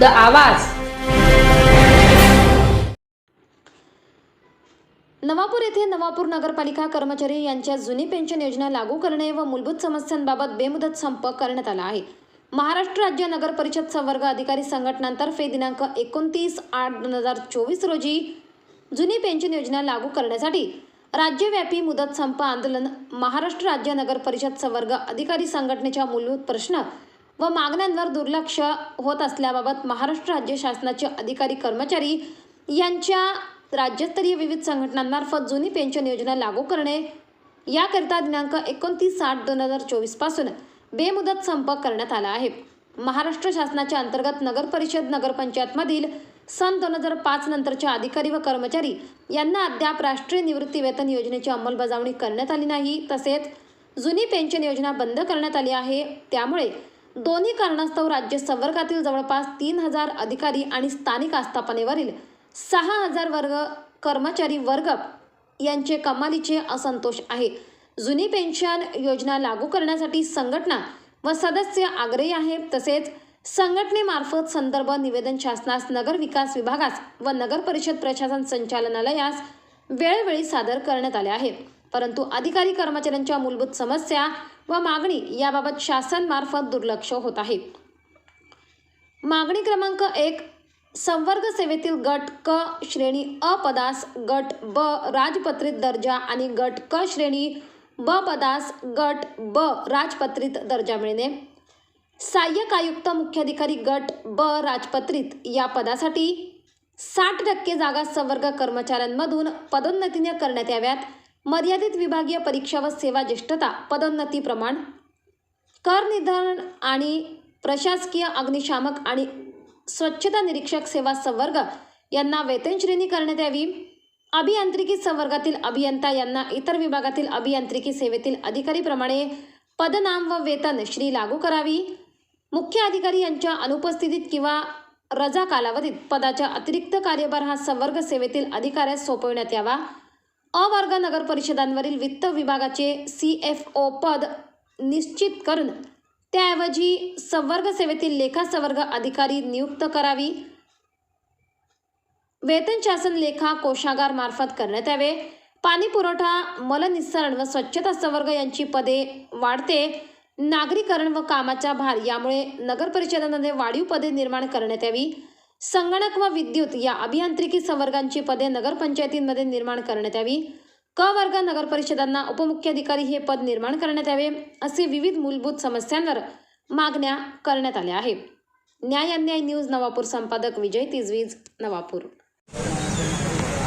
The आवाज. नवापूर येथे नवापूर नगरपालिका कर्मचारी यांच्या जुनी पेन्शन योजना लागू करणे व मूलभूत समस्यांबाबत बेमुदत संप करण्यात आला आहे. महाराष्ट्र राज्य नगर परिषद संवर्ग अधिकारी संघटनांतर्फे दिनांक एकोणतीस आठ दोन हजार चोवीस रोजी जुनी पेन्शन योजना लागू करण्यासाठी राज्यव्यापी मुदत संप आंदोलन महाराष्ट्र राज्य नगर परिषद संवर्ग अधिकारी संघटनेच्या मूलभूत प्रश्न व मागण्यांवर दुर्लक्ष होत असल्याबाबत महाराष्ट्र राज्य शासनाचे अधिकारी कर्मचारी यांच्या राज्यस्तरीय विविध संघटनांमार्फत जुनी पेन्शन योजना लागू करणे याकरिता दिनांक एकोणतीस आठ दोन हजार चोवीसपासून बेमुदत संप करण्यात आला आहे. महाराष्ट्र शासनाच्या अंतर्गत नगर परिषद नगरपंचायतमधील सन दोन हजार पाच नंतरच्या अधिकारी व कर्मचारी यांना अद्याप राष्ट्रीय निवृत्ती वेतन योजनेची अंमलबजावणी करण्यात आली नाही. तसेच जुनी पेन्शन योजना बंद करण्यात आली आहे. त्यामुळे दोन्ही कारणास्तव राज्य संवर्गातील जवळपास तीन हजार अधिकारी आणि स्थानिक आस्थापनेवरील सहा हजार वर्ग कर्मचारी वर्ग यांचे कमालीचे असंतोष आहे. जुनी पेन्शन योजना लागू करण्यासाठी संघटना व सदस्य आग्रही आहेत तसेच संघटनेमार्फत संदर्भ निवेदन शासनास नगर विकास विभागास व नगर परिषद प्रशासन संचालनालयास वेळोवेळी सादर करण्यात आले आहे. परंतु अधिकारी कर्मचाऱ्यांच्या मूलभूत समस्या व मागणी याबाबत शासनमार्फत दुर्लक्ष होत आहे. मागणी क्रमांक एक संवर्ग सेवेतील गट क श्रेणी अ पदास गट ब राजपत्रित दर्जा आणि गट क श्रेणी ब पदास गट ब राजपत्रित दर्जा मिळणे. सहाय्यक आयुक्त मुख्याधिकारी गट ब राजपत्रित या पदासाठी साठ टक्के जागा संवर्ग कर्मचाऱ्यांमधून पदोन्नतीने करण्यात याव्यात. मर्यादित विभागीय परीक्षा व सेवा ज्येष्ठता पदोन्नती प्रमाण कर निर्धारण आणि प्रशासकीय अग्निशामक आणि स्वच्छता निरीक्षक सेवा संवर्ग यांना वेतन श्रेणी करण्यात यावी. अभियांत्रिकी संवर्गातील अभियंता यांना इतर विभागातील अभियांत्रिकी सेवेतील अधिकारीप्रमाणे पदनाम व वेतन श्री लागू करावी. मुख्य अधिकारी यांच्या अनुपस्थितीत किंवा रजा कालावधीत पदाच्या अतिरिक्त कार्यभार हा संवर्ग सेवेतील अधिकाऱ्यास सोपवण्यात यावा. अवर्ग नगर परिषदांवरील वित्त विभागाचे सी एफ ओ पद निश्चित करून त्याऐवजी संवर्ग सेवेतील लेखा संवर्ग अधिकारी नियुक्त करावी. वेतन शासन लेखा कोशागार मार्फत करण्यात यावे. पाणी पुरवठा मलनिस्सरण व स्वच्छता संवर्ग यांची पदे वाढते. नागरीकरण व कामाचा भार यामुळे नगर परिषदांमध्ये वाढीव पदे निर्माण करण्यात यावी. संगणक व विद्युत या अभियांत्रिकी संवर्गांची पदे नगरपंचायतींमध्ये निर्माण करण्यात यावी. क वर्ग नगर परिषदांना उपमुख्याधिकारी हे पद निर्माण करण्यात यावे असे विविध मूलभूत समस्यांवर मागण्या करण्यात आल्या आहेत. न्याय अन्याय न्यूज नवापूर संपादक विजय तिजवीज नवापूर.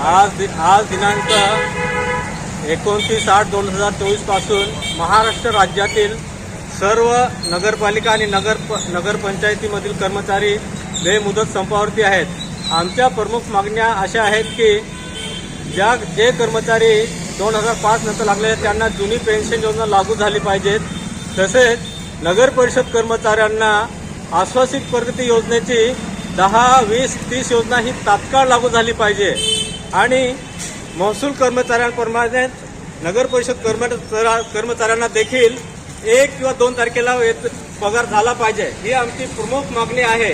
आज दि आज दिनांक एकोणतीस आठ दोन हजार चोवीसपासून महाराष्ट्र राज्यातील सर्व नगरपालिका आणि नगर नगरपंचायतीमधील कर्मचारी बेमुदत संपावरती आहेत. आमच्या प्रमुख मागण्या अशा आहेत की ज्या जे कर्मचारी दोन हजार पाच नंतर लागले आहेत त्यांना जुनी पेन्शन योजना लागू झाली पाहिजेत. तसेच नगर परिषद कर्मचाऱ्यांना आश्वासित प्रगती योजनेची दहा वीस तीस योजना ही तात्काळ लागू झाली पाहिजे. आणि महसूल कर्मचाऱ्यांप्रमाणे नगर परिषद कर्मचाऱ्या कर्मचाऱ्यांना देखील एक किंवा दोन तारखेला पगार झाला पाहिजे. ही आमची प्रमुख मागणी आहे.